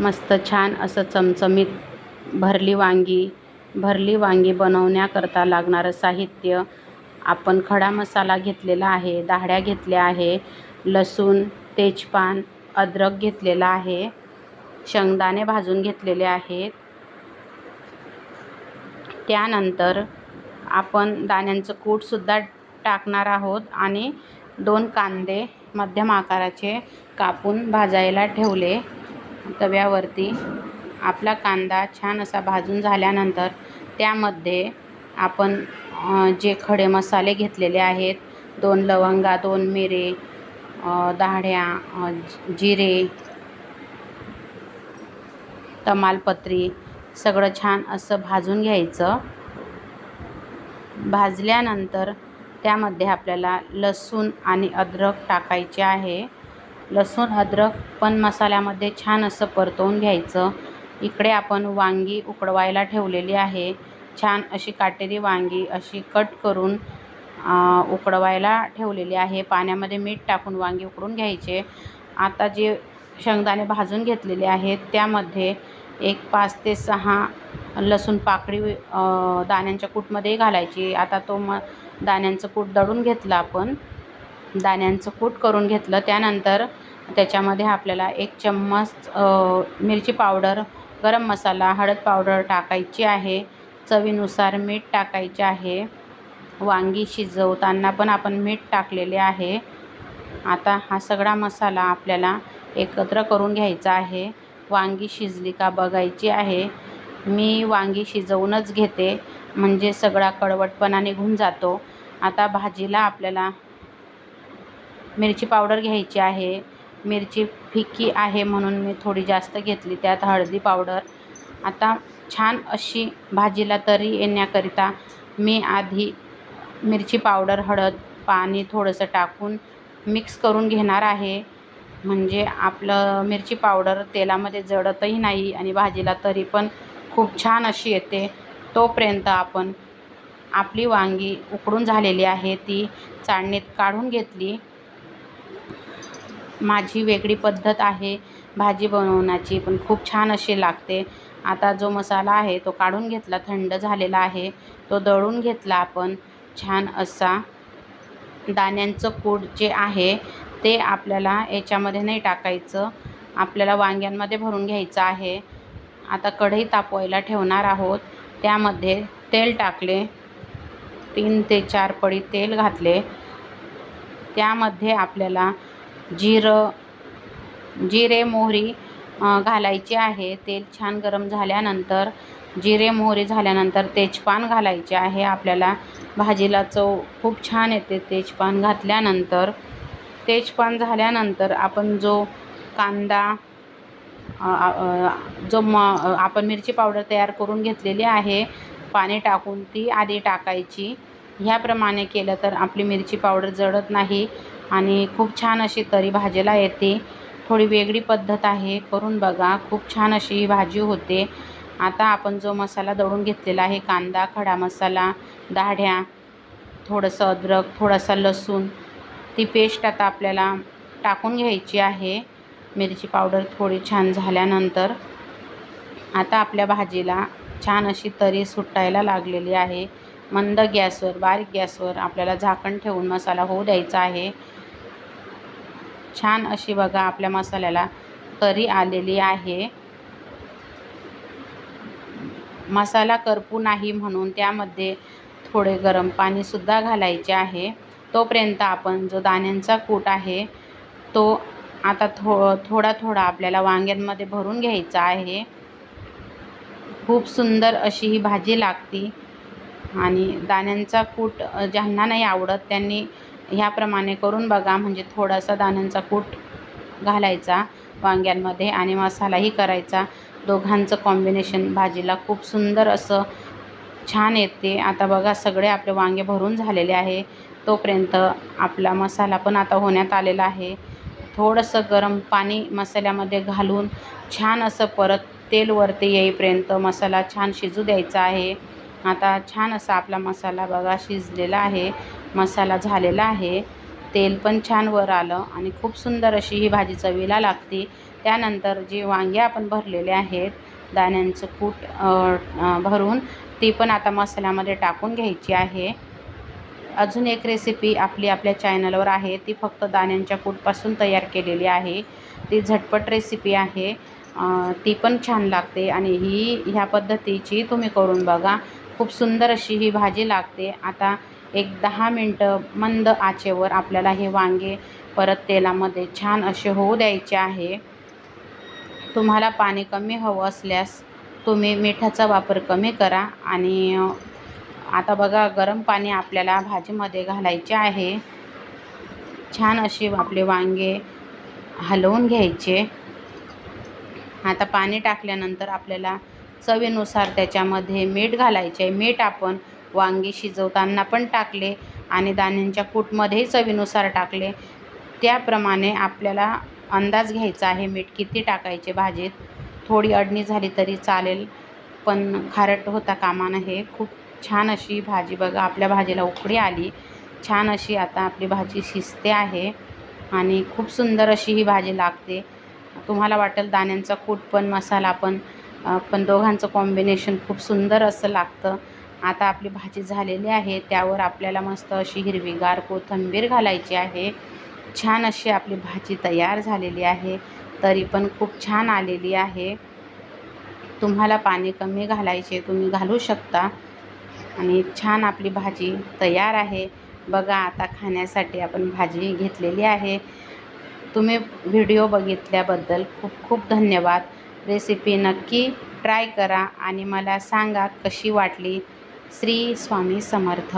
मस्त छान असं चमचमीत भरली वांगी भरली वांगी बनवण्याकरता लागणारं साहित्य. आपण खडा मसाला घेतलेला आहे दाहड्या घेतल्या आहे लसूण तेजपान अद्रक घेतलेला आहे शेंगदाणे भाजून घेतलेले आहेत. त्यानंतर आपण दाण्यांचं कूटसुद्धा टाकणार आहोत आणि दोन कांदे मध्यम आकाराचे कापून भाजायला ठेवले. तव्यावरती आपला कांदा छान असा भाजून झाल्यानंतर त्यामध्ये आपण जे खडे मसाले घेतलेले आहेत दोन लवंगा दोन मिरे दाढ्या जिरे तमालपत्री सगळं छान असं भाजून घ्यायचं. भाजल्यानंतर त्यामध्ये आपल्याला लसूण आणि अद्रक टाकायचे आहे. लसूण अद्रक पण मसाल्यामध्ये छान असं परतवून घ्यायचं. इकडे आपण वांगी उकडवायला ठेवलेली आहे. छान अशी काटेरी वांगी अशी कट करून उकडवायला ठेवलेली आहे. पाण्यामध्ये मीठ टाकून वांगी उकडून घ्यायचे. आता जे शेंगदाणे भाजून घेतलेले आहेत त्यामध्ये एक पाच ते सहा लसूण पाकळी दाण्यांच्या कूटमध्ये घालायची. आता तो मग दाण्यांचं कूट दळून घेतलं आपण. दाण्यांचं कूट करून घेतलं. त्यानंतर त्याच्यामध्ये आपल्याला एक चम्मच मिरची पावडर गरम मसाला हळद पावडर टाकायची आहे. चवीनुसार मीठ टाकायचे आहे. वांगी शिजवताना पण आपण मीठ टाकलेले आहे. आता हा सगळा मसाला आपल्याला एकत्र करून घ्यायचा आहे. वांगी शिजली का बघायची आहे. मी वांगी शिजवूनच घेते म्हणजे सगळा कडवटपणा निघून जातो. आता भाजीला आपल्याला मिरची पावडर घ्यायची आहे. मिरची फिक्की आहे म्हणून मी थोडी जास्त घेतली. त्यात हळदी पावडर. आता छान अशी भाजीला तरी येण्याकरिता मी आधी मिरची पावडर हळद पाणी थोडंसं टाकून मिक्स करून घेणार आहे. म्हणजे आपलं मिरची पावडर तेलामध्ये जळतही नाही आणि भाजीला तरी पण खूप छान अशी येते. तोपर्यंत आपण आपली वांगी उकडून झालेली आहे. ती चाळणीत काढून घेतली. माझी वेगळी पद्धत आहे. भाजी बनवण्याची पण खूप छान अशी लागते. आता जो मसाला आहे तो काढून घेतला थंड झालेला आहे तो दळून घेतला आपण. छान असा दाण्यांचं कूट जे आहे ते आपल्याला याच्यामध्ये नाही टाकायचं. आपल्याला वांग्यांमध्ये भरून घ्यायचं आहे. आता कढई तापवायला ठेवणार आहोत. त्यामध्ये तेल टाकले. तीन ते चार पडी तेल घातले. त्यामध्ये आपल्याला जिरं जिरे मोहरी घालायची आहे. तेल छान गरम झाल्यानंतर जिरे मोहरी झाल्यानंतर तेजपान घालायचे आहे. आपल्याला भाजीला चव खूप छान येते. तेजपान घातल्यानंतर तेजपान झाल्यानंतर आपण जो कांदा जो म आपण मिरची पावडर तयार करून घेतलेली आहे पाणी टाकून ती आधी टाकायची. ह्याप्रमाणे केलं तर आपली मिरची पावडर जळत नाही. आणि खूप छान अशी तरी भाजीला येते. थोडी वेगळी पद्धत आहे. करून बघा. खूप छान अशी ही भाजी होते. आता आपण जो मसाला दळून घेतलेला आहे कांदा खडा मसाला दाढ्या थोडंसं अद्रक थोडासा लसूण ती पेस्ट आता आपल्याला टाकून घ्यायची आहे. मिरची पावडर थोडी छान झाल्यानंतर आता आपल्या भाजीला छान अशी तरी सुटायला लागलेली आहे. मंद गॅसवर बारीक गॅसवर आपल्याला झाकण ठेवून मसाला होऊ द्यायचा आहे. छान अशी बघा आपल्या मसाल्याला तरी आलेली आहे. मसाला करपू नाही म्हणून त्यामध्ये थोडे गरम पाणीसुद्धा घालायचे आहे. तोपर्यंत आपण जो दाण्यांचा कूट आहे तो आता थो थोडा थोडा आपल्याला वांग्यांमध्ये भरून घ्यायचा आहे. खूप सुंदर अशी ही भाजी लागती आणि दाण्यांचा कूट ज्यांना नाही आवडत त्यांनी ह्याप्रमाणे करून बघा म्हणजे थोडासा दाण्यांचा कूट घालायचा वांग्यांमध्ये आणि मसालाही करायचा. दोघांचं कॉम्बिनेशन भाजीला खूप सुंदर असं छान येते. आता बघा सगळे आपले वांगे भरून झालेले आहे. तोपर्यंत आपला मसाला पण आता होण्यात आलेला आहे. थोडंसं गरम पाणी मसाल्यामध्ये घालून छान असं परत तेल वरती येईपर्यंत मसाला छान शिजू द्यायचा आहे. आता छान असा आपला मसाला बघा शिजलेला आहे मसाला झालेला आहे. तेल पण छान वर आलं आणि खूप सुंदर अशी ही भाजी चवीला लागते. त्यानंतर जी वांगे आपण भरलेले आहेत दाण्यांचं कूट भरून ती पण आता मसाल्यामध्ये टाकून घ्यायची आहे. अजून एक रेसिपी आपली आपल्या चॅनलवर आहे. ती फक्त दाण्यांच्या कूटपासून तयार केलेली आहे. ती झटपट रेसिपी आहे. ती पण छान लागते आणि ही ह्या पद्धतीची तुम्ही करून बघा. खूप सुंदर अशी ही भाजी लागते. आता एक दहा मिनटं मंद आचेवर आपल्याला हे वांगे परत तेलामध्ये छान असे होऊ द्यायचे आहे. तुम्हाला पाणी कमी हवं असल्यास तुम्ही मिठाचा वापर कमी करा आणि आता बघा गरम पाणी आपल्याला भाजीमध्ये घालायचे आहे. छान अशी आपले वांगे हलवून घ्यायचे. आता पाणी टाकल्यानंतर आपल्याला चवीनुसार त्याच्यामध्ये मीठ घालायचे. मीठ आपण वांगी शिजवताना पण टाकले आणि दाण्यांच्या कूटमध्येही चवीनुसार टाकले. त्याप्रमाणे आपल्याला अंदाज घ्यायचा आहे मीठ किती टाकायचे भाजीत. थोडी अडणी झाली तरी चालेल पण खारट होता कामा नये. खूप छान अशी भाजी बघा आपल्या भाजीला उकडी आली. छान अशी आता आपली भाजी शिजते आहे आणि खूप सुंदर अशी ही भाजी लागते. तुम्हाला वाटेल दाण्यांचा कूट पण मसाला पण पण दोघांचं कॉम्बिनेशन खूप सुंदर असं लागतं. आता आपली भाजी झालेली आहे त्यावर आपल्याला मस्त अशी हिरवीगार कोथिंबीर घालायची आहे. छान अशी आपली भाजी तयार झालेली आहे. तरी पण खूप छान आलेली आहे. तुम्हाला पाणी कमी घालायचे तुम्ही घालू शकता. आणि छान आपली भाजी तयार आहे. बघा आता खाण्यासाठी आपण भाजी घेतलेली आहे. तुम्ही व्हिडिओ बघितल्याबद्दल खूप खूप धन्यवाद. रेसिपी नक्की ट्राय करा आणि मला सांगा कशी वाटली. श्री स्वामी समर्थ.